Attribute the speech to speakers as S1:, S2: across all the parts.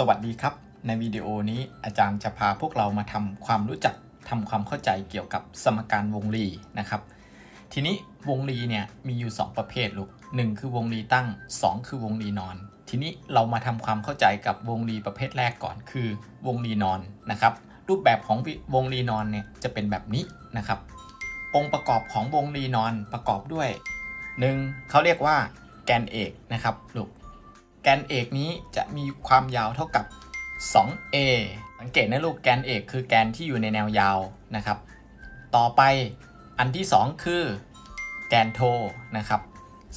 S1: สวัสดีครับ ในวิดีโอนี้อาจารย์จะพาพวกเรามาทำความรู้จักทำความเข้าใจเกี่ยวกับสมการวงรีนะครับ ทีนี้วงรีเนี่ยมีอยู่ 2 ประเภทลูกหนึ่งคือวงรีตั้ง 2 คือวงรีนอน ทีนี้เรามาทำความเข้าใจกับวงรีประเภทแรกก่อน คือวงรีนอนนะครับ รูปแบบของวงรีนอนเนี่ยจะเป็นแบบนี้นะครับ องค์ประกอบของวงรีนอนประกอบด้วยหนึ่งเขาเรียกว่าแกนเอกนะครับลูก แกนเอกนี้จะมีความยาวเท่ากับ 2a สังเกตนะลูกแกนเอกคือแกนที่อยู่ในแนวยาวนะครับ ต่อไปอันที่ 2 คือแกนโทนะครับ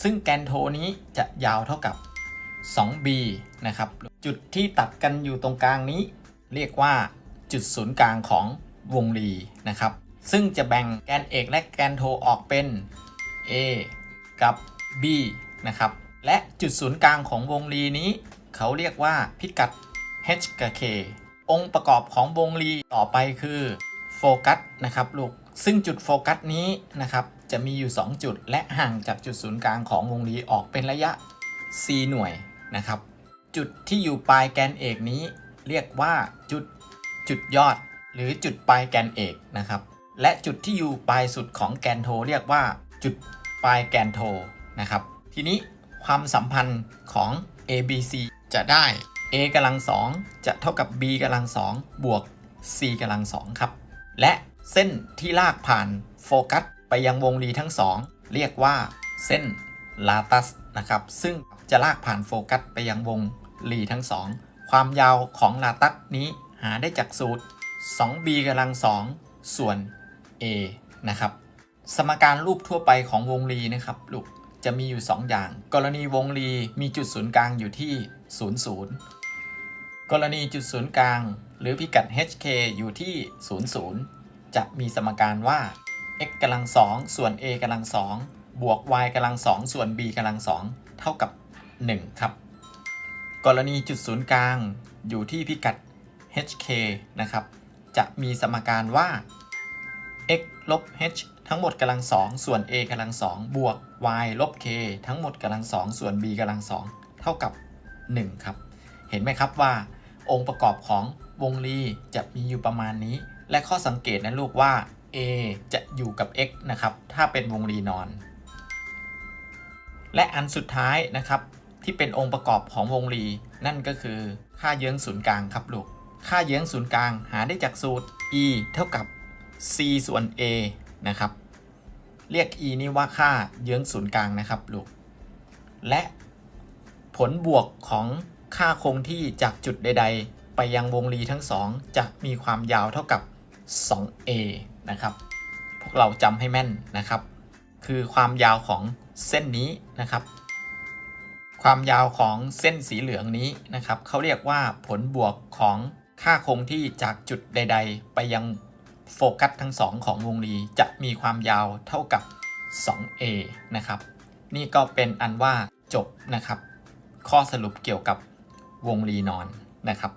S1: ซึ่งแกนโทนี้จะยาวเท่ากับ 2b นะครับ จุดที่ตัดกันอยู่ตรงกลางนี้ เรียกว่าจุดศูนย์กลางของวงรีนะครับ ซึ่งจะแบ่งแกนเอกและแกนโทออกเป็น a กับ b นะครับ และจุดศูนย์กลางของวงรีนี้ เขาเรียกว่าพิกัด h กับ k องค์ประกอบของวงรีต่อไปคือโฟกัสนะครับลูก ซึ่งจุดโฟกัสนี้นะครับจะมีอยู่ 2 จุด และห่างจากจุดศูนย์กลางของวงรีออกเป็นระยะ c หน่วยนะครับ จุดที่อยู่ปลายแกนเอกนี้ เรียกว่าจุดจุดยอด หรือจุดปลายแกนเอกนะครับ และจุดที่อยู่ปลายสุดของแกนโท เรียกว่าจุดปลายแกนโทนะครับ ทีนี้ ความสัมพันธ์ของ a b c จะได้ a กำลังสองจะเท่ากับ b กำลังสองบวก c กำลังสองครับ และเส้นที่ลากผ่านโฟกัสไปยังวงรีทั้งสองเรียกว่าเส้นลาตัสนะครับ ซึ่งจะลากผ่านโฟกัสไปยังวงรีทั้งสองความยาวของลาตัสนี้หาได้จากสูตร 2b กำลังสองส่วน a นะครับ สมการรูปทั่วไปของวงรีนะครับลูก จะมีอยู่ 2 อย่าง กรณีวงรีมีจุดศูนย์กลางอยู่ที่ 0 0 กรณีจุดศูนย์กลาง หรือพิกัด hk อยู่ที่ 0 0 จะมีสมการว่า x กำลัง2ส่วน a กำลัง2บวก y กำลัง2ส่วน b กำลัง2เท่ากับ 1 ครับ กรณีจุดศูนย์กลางอยู่ที่พิกัด hk นะครับ จะมีสมการว่า x ลบ h ทั้งหมดกำลังสองส่วน a กำลังสองบวก y ลบ k ทั้งหมดกำลังสองส่วน b กำลังสองเท่ากับ 1 ครับ เห็นไหมครับว่า องค์ประกอบของวงรีจะมีอยู่ประมาณนี้ และข้อสังเกตนะลูกว่า a จะอยู่กับ x นะครับ ถ้าเป็นวงรีนอน และอันสุดท้ายนะครับ ที่เป็นองค์ประกอบของวงรี นั่นก็คือค่าเยื้องศูนย์กลางครับลูก ค่าเยื้องศูนย์กลางหาได้จากสูตร e เท่ากับ c ส่วน a นะครับ เรียก e นี่ว่าค่าเยื้องศูนย์กลางนะครับลูก และผลบวกของค่าคงที่จากจุดใด ๆ ไปยังวงรีทั้งสองจะมีความยาวเท่ากับ 2a นะครับ พวกเราจำให้แม่นนะครับ คือความยาวของเส้นนี้นะครับ ความยาวของเส้นสีเหลืองนี้นะครับเขาเรียกว่าผลบวกของค่าคงที่จากจุดใด ๆ ไปยัง โฟกัสทั้งสองของวงรีจะมีความยาวเท่ากับ 2a นะครับ นี่ก็เป็นอันว่าจบนะครับ ข้อสรุปเกี่ยวกับวงรีนอนนะครับ